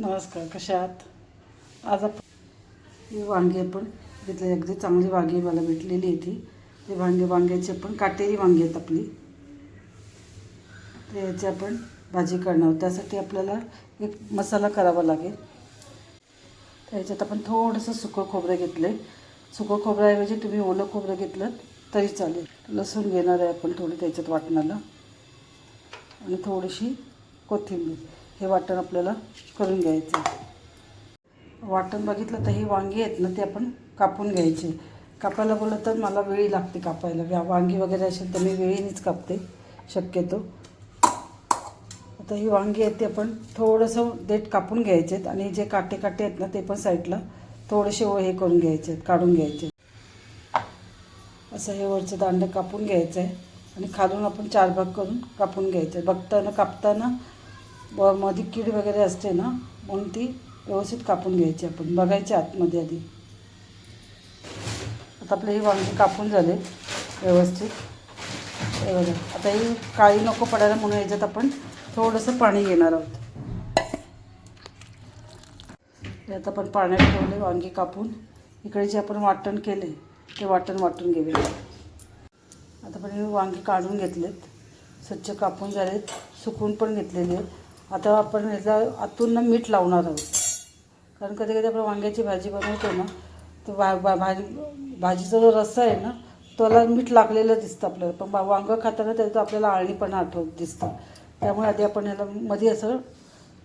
नमस्कार कशा आहात? आज आपण ही वांगी आपण घेतली अगदी चांगली वांगी मला भेटलेली आहे ती. ते वांगे वांग्याची पण काटेरी वांगी आहेत आपली. तर याची आपण भाजी करणार त्यासाठी आपल्याला एक मसाला करावा लागेल. तर याच्यात आपण थोडंसं सुकं खोबरं घेतलं आहे सुकं खोबऱ्याऐवजी तुम्ही ओलं खोबरं घेतलं तरी चालेल. लसूण घेणार आहे आपण थोडी त्याच्यात वाटणाला आणि थोडीशी कोथिंबीर. हे वाटण आपल्याला करून घ्यायचं आहे. वाटण बघितलं तर ही वांगी आहेत ना ते आपण कापून घ्यायचे. कापायला बोललं तर मला वेळी लागते कापायला. व्या- वांगी वगैरे असेल तर मी वेळीनेच कापते शक्यतो. आता ही वांगी आहेत ते आपण थोडंसं देठ कापून घ्यायचे आहेत आणि जे काटे काटे आहेत ना ते पण साईडला थोडेसे व हे करून घ्यायचे आहेत काढून घ्यायचे असं हे वरचं दांडं कापून घ्यायचं आहे आणि खालून आपण चार भाग करून कापून घ्यायचं आहे बघताना कापताना व मध्ये कीड वगैरे असते ना म्हणून ती व्यवस्थित कापून घ्यायची आपण बघायची आतमध्ये आधी. आता आपले ही वांगी कापून झाले व्यवस्थित. बघा आता ही काळी नको पडायला म्हणून याच्यात आपण थोडंसं पाणी घेणार आहोत. यात आपण पाण्यात ठेवले वांगी कापून. इकडे जे आपण वाटण केले ते वाटण वाटून घेऊया. आता आपण हे वांगी काढून घेतलेत. स्वच्छ कापून झालेत सुकून पण घेतलेले आहेत. आता आपण ह्याला आतून ना मीठ लावणार आहोत. कारण कधी कधी आपण वांग्याची भाजी बनवतो ना तर वा भा भाजी भाजीचा जो रस्सा आहे ना त्याला मीठ लागलेलं दिसतं आपल्याला. पण वांगं खाताना त्याचं आपल्याला आळणीपणा आठवत दिसतं. त्यामुळे आधी आपण ह्याला मध्ये असं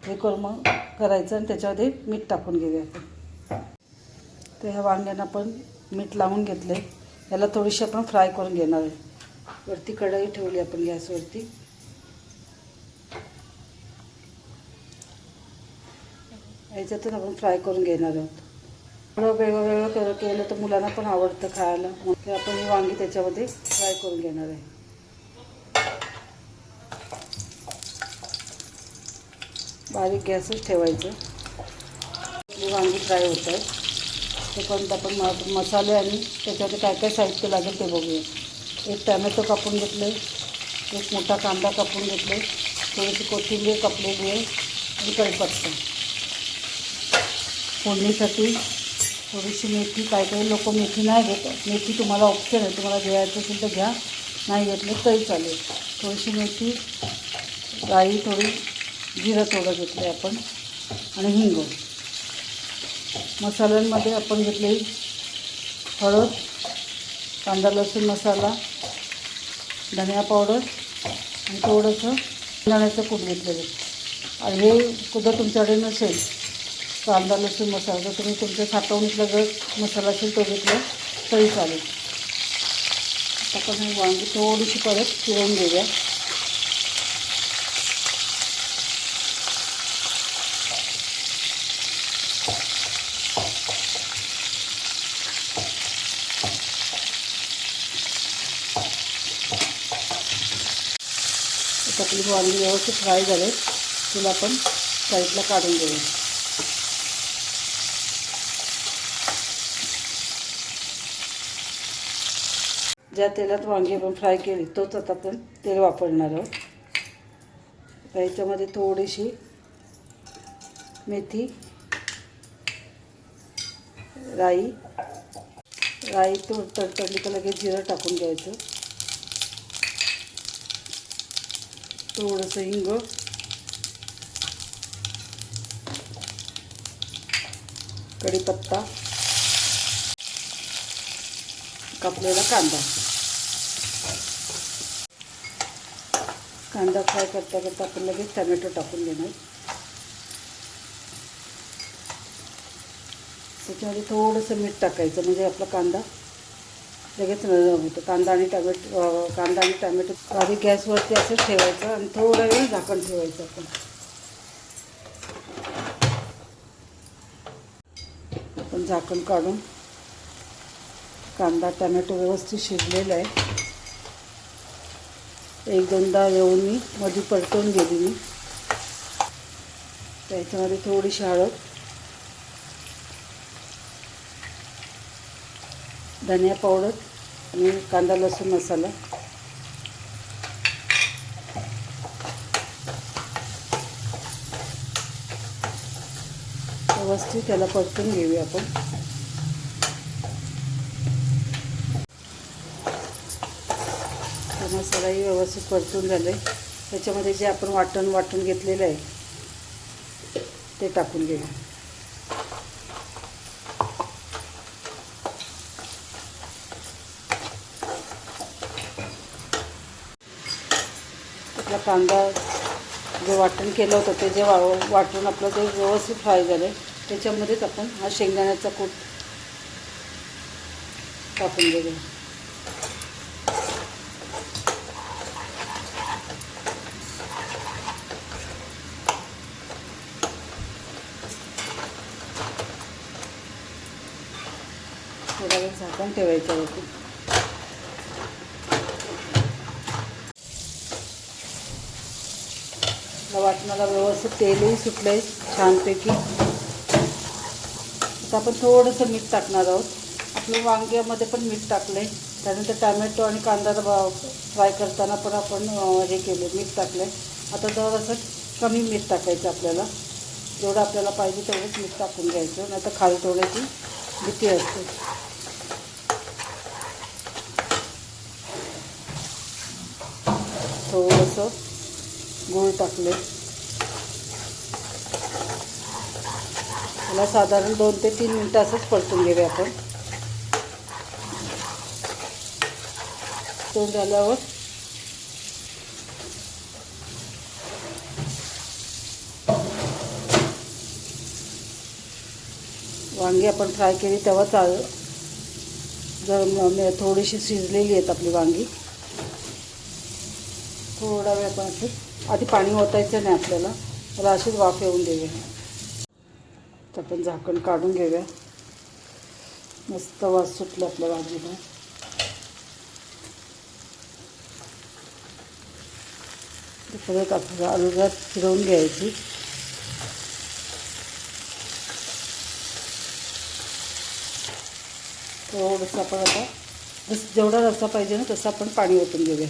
हे करून मग करायचं आणि त्याच्यामध्ये मीठ टाकून घेऊया आपण. तर ह्या वांग्यांना आपण मीठ लावून घेतलं आहे ह्याला थोडीशी आपण फ्राय करून घेणार आहे. वरती कढई ठेवली आपण गॅसवरती. याच्यातून आपण फ्राय करून घेणार आहोत. थोडं वेगळं वेगळं कर केलं तर मुलांना पण आवडतं खायला. मग ते आपण ही वांगी त्याच्यामध्ये फ्राय करून घेणार आहे. बारीक गॅसच ठेवायचं. वांगी फ्राय होत आहे. तोपर्यंत आपण म मसाले आणि त्याच्यामध्ये काय काय साहित्य लागेल ते बघूया. एक टॅमॅटो कापून घेतलं एक मोठा कांदा कापून घेतले थोडीशी कोथिंबीर कापलेली आहे. आणि कढीपत्ता फोडणीसाठी. थोडीशी मेथी काही काही लोक मेथी नाही घेत. मेथी तुम्हाला ऑप्शन आहे. तुम्हाला घ्यायचं असेल तर घ्या. नाही घेतलं तरी चालेल. थोडीशी मेथी गाई थोडी जिरं थोडं घेतलं आहे आपण. आणि हिंग. मसाल्यांमध्ये आपण घेतले हळद कांदा लसूण मसाला धनिया पावडर आणि थोडंसं धण्याचं कूट घेतलेलं आणि हे सुद्धा तुमच्याकडे नसेल. कांदा लसूण मसाला. जर तुम्ही तुमच्या साठवणीतला जर मसाला असेल तो घेतला. तरी चालेल. आता पण वांगी थोडीशी परत फिरवून घेऊया. आता आपली वांगी व्यवस्थित फ्राय झाले. तिला आपण साईडला काढून घेऊया. ज्या तेलात वांगी आपण फ्राय केली तोच आता आपण तेल वापरणार आहोत. आता याच्यामध्ये थोडीशी मेथी राई राई तो तडतडली तर लगेच जिरं टाकून घ्यायचं. थोडंसं हिंग. कढीपत्ता. कापलेला कांदा. कांदा फ्राय करता करता आपण लगेच टमॅटो टाकून देणार. त्याच्यामध्ये थोडंसं मीठ टाकायचं म्हणजे आपला कांदा लगेच नरम होतो. कांदा आणि टमॅटो कांदा आणि टमॅटो आधी गॅसवरती असं ठेवायचं आणि थोडा वेळ झाकण ठेवायचं आपण. आपण झाकण काढून कांदा टमॅटो व्यवस्थित शिजलेला आहे. एक दोनदा येऊन मी मध्ये परतून गेली मी. त्याच्यामध्ये थोडीशी हळद धनिया पावडर आणि कांदा लसूण मसाला. व्यवस्थित त्याला परतून घेऊया आपण. मसालाही व्यवस्थित परतून आहे त्याच्यामध्ये जे आपण वाटण वाटून घेतलेलं आहे ते टाकून घेऊ आपला कांदा जे वाटण केलं होतं ते जे वा वाटून आपलं ते व्यवस्थित फ्राय झालं त्याच्यामध्येच आपण हा शेंगदाण्याचा कूट टाकून घेऊया. थोडा वेळ झाकण ठेवायचं होती वाटणाला व्यवस्थित तेलही सुटलं आहे छानपैकी. आता आपण थोडंसं मीठ टाकणार आहोत. आपलं वांग्यामध्ये पण मीठ टाकलं आहे त्यानंतर टॅमॅटो आणि कांदा फ्राय करताना पण आपण हे केलं मीठ टाकलं आहे आता जरासं कमी मीठ टाकायचं आपल्याला. जेवढं आपल्याला पाहिजे तेवढंच मीठ टाकून घ्यायचं. नाही तर खाली थोड्याची भीती असते. थोडंसं गूळ टाकले. त्याला साधारण दोन ते तीन मिनटं असंच परतून घेऊया आपण. तो झाल्यावर वांगी आपण फ्राय केली तेव्हा चाल जर थोडीशी शिजलेली आहेत आपली वांगी. थोडा वेळ आपण असं आधी पाणी ओतायचं नाही आपल्याला. त्याला अशीच वाफ येऊन देऊया. तर आपण झाकण काढून घेऊया. मस्त वास सुटला आपल्या भाजीला. परत आपल्याला अलगद फिरवून घ्यायची. थोडंसं आपण आता जसं जेवढा रस्सा पाहिजे ना तसं आपण पाणी ओतून घेऊया.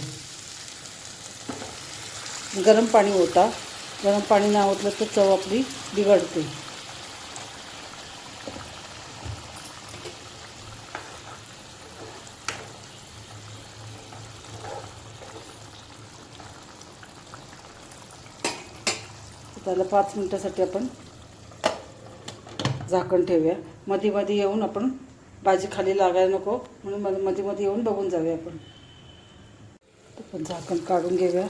गरम पाणी ओता. गरम पाणी नाही ओतलं तर चव आपली बिघडते. त्याला पाच मिनटासाठी आपण झाकण ठेवूया. मध्ये मध्ये येऊन आपण भाजी खाली लागायला नको. म्हणून मध्ये मध्ये मध्ये येऊन बघून जाऊया आपण. आपण झाकण काढून घेऊया.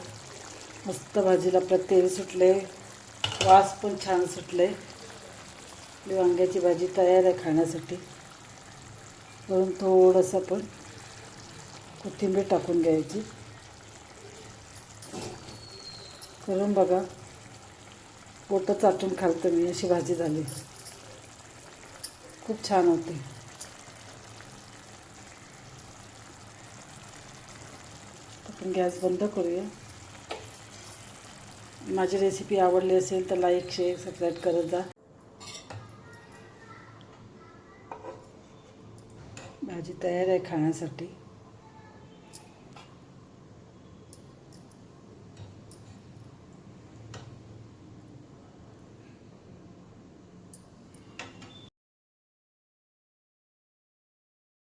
मस्त भाजीला आपलं तेल सुटले. वास पण छान सुटले. आपली वांग्याची भाजी तयार आहे खाण्यासाठी. वरून थोडंसं आपण कोथिंबीर टाकून घ्यायची. करून बघा. पोटं चाटून खालतं मी अशी भाजी झाली. खूप छान होते. आपण गॅस बंद करूया. माझी रेसिपी आवडली असेल तर लाईक शेअर सबस्क्राईब करत जा. भाजी तयार आहे खाण्यासाठी.